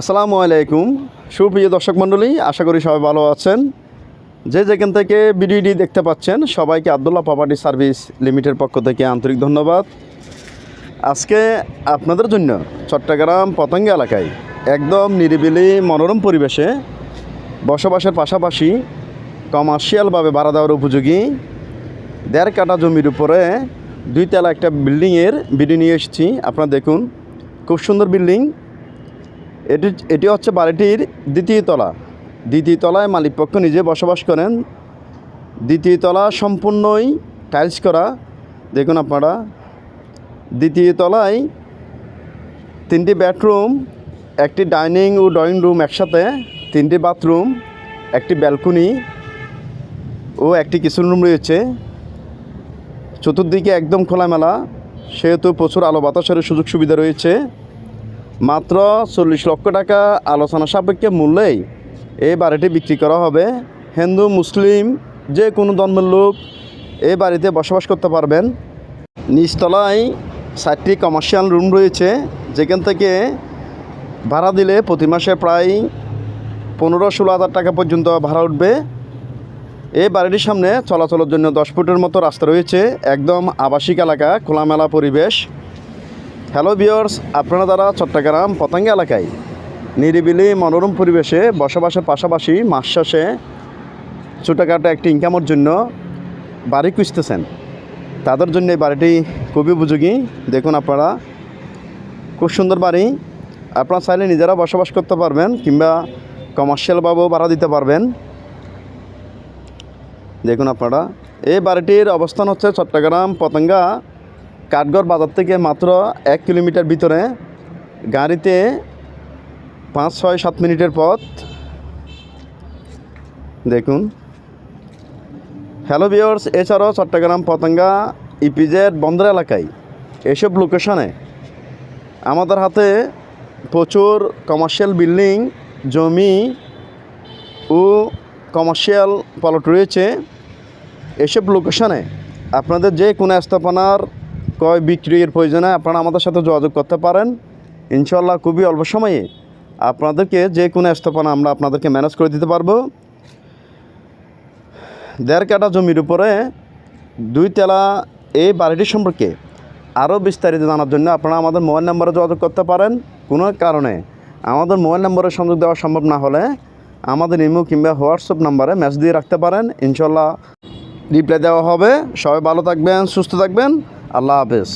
আসসালামু আলাইকুম। সুপ্রিয় দর্শক মণ্ডলী, আশা করি সবাই ভালো আছেন। যে যেখান থেকে ভিডিওটি দেখতে পাচ্ছেন, সবাইকে আবদুল্লাহ প্রপার্টি সার্ভিস লিমিটেড পক্ষ থেকে আন্তরিক ধন্যবাদ। আজকে আপনাদের জন্য চট্টগ্রাম পতঙ্গা এলাকায় একদম নিরিবিলি মনোরম পরিবেশে বসবাসের পাশাপাশি কমার্শিয়ালভাবে ভাড়া দেওয়ার উপযোগী দেড় কাটা জমির উপরে দুই দুইতলা একটা বিল্ডিংয়ের ভিডিও নিয়ে এসেছি। আপনারা দেখুন, খুব সুন্দর বিল্ডিং। এটি এটি হচ্ছে বাড়িটির দ্বিতীয় তলা। দ্বিতীয় তলায় মালিকপক্ষ নিজে বসবাস করেন। দ্বিতীয় তলা সম্পূর্ণই টাইলস করা। দেখুন আপনারা, দ্বিতীয় তলায় তিনটি বেডরুম, একটি ডাইনিং ও ড্রয়িং রুম একসাথে, তিনটি বাথরুম, একটি ব্যালকনি ও একটি কিচেন রুম রয়েছে। চতুর্দিকে একদম খোলামেলা, সেহেতু প্রচুর আলো বাতাসের সুযোগ সুবিধা রয়েছে। মাত্র চল্লিশ লক্ষ টাকা আলোচনা সাপেক্ষে মূল্যেই এই বাড়িটি বিক্রি করা হবে। হিন্দু, মুসলিম, যে কোনো ধর্মের লোক এই বাড়িতে বসবাস করতে পারবেন। নিচতলায় চারটি কমার্শিয়াল রুম রয়েছে। যেখান থেকে ভাড়া দিলে প্রতি মাসে প্রায় পনেরো ষোলো হাজার টাকা পর্যন্ত ভাড়া উঠবে। এই বাড়িটির সামনে চলাচলের জন্য দশ ফুটের মতো রাস্তা রয়েছে। একদম আবাসিক এলাকা, খোলামেলা পরিবেশ। হ্যালো বিয়র্স আপনারা যারা চট্টগ্রাম, পতঙ্গা এলাকায় নিরিবিলি মনোরম পরিবেশে বসবাসের পাশাপাশি মাস শেষে ছোটোখাটো একটি ইনকামের জন্য বাড়ি খুঁজতেছেন, তাদের জন্য এই বাড়িটি খুবই উপযোগী। দেখুন আপনারা, খুব সুন্দর বাড়ি। আপনারা চাইলে নিজেরা বসবাস করতে পারবেন কিংবা কমার্শিয়ালভাবেও ভাড়া দিতে পারবেন। দেখুন আপনারা, এই বাড়িটির অবস্থান হচ্ছে চট্টগ্রাম, পতঙ্গা কাঠগড় বাজার থেকে মাত্র এক কিলোমিটার ভিতরে গাড়িতে পাঁচ, ছয়, সাত মিনিটের পথ। দেখুন। হ্যালো বিয়ার্স এছাড়াও চট্টগ্রাম, পতঙ্গা ইপিজেড বন্দর এলাকায় এসব লোকেশনে আমাদের হাতে প্রচুর কমার্শিয়াল বিল্ডিং জমি ও কমার্শিয়াল প্লট রয়েছে। এসব লোকেশনে আপনাদের যে কোনো স্থাপনার ক্রয় বিক্রির প্রয়োজনে আপনারা আমাদের সাথে যোগাযোগ করতে পারেন। ইনশাল্লাহ খুবই অল্প সময়ে আপনাদেরকে যে কোনো স্থাপনা আমরা আপনাদেরকে ম্যানেজ করে দিতে পারব। দেড় কাটা জমির উপরে দুই তেলা এই বাড়িটি সম্পর্কে আরও বিস্তারিত জানার জন্য আপনারা আমাদের মোবাইল নম্বরে যোগাযোগ করতে পারেন। কোনো কারণে আমাদের মোবাইল নম্বরে সংযোগ দেওয়া সম্ভব না হলে আমাদের ইমো কিংবা হোয়াটসঅ্যাপ নাম্বারে মেসেজ দিয়ে রাখতে পারেন। ইনশাল্লাহ রিপ্লাই দেওয়া হবে। সবাই ভালো থাকবেন, সুস্থ থাকবেন। আল্লাহ হাফেজ।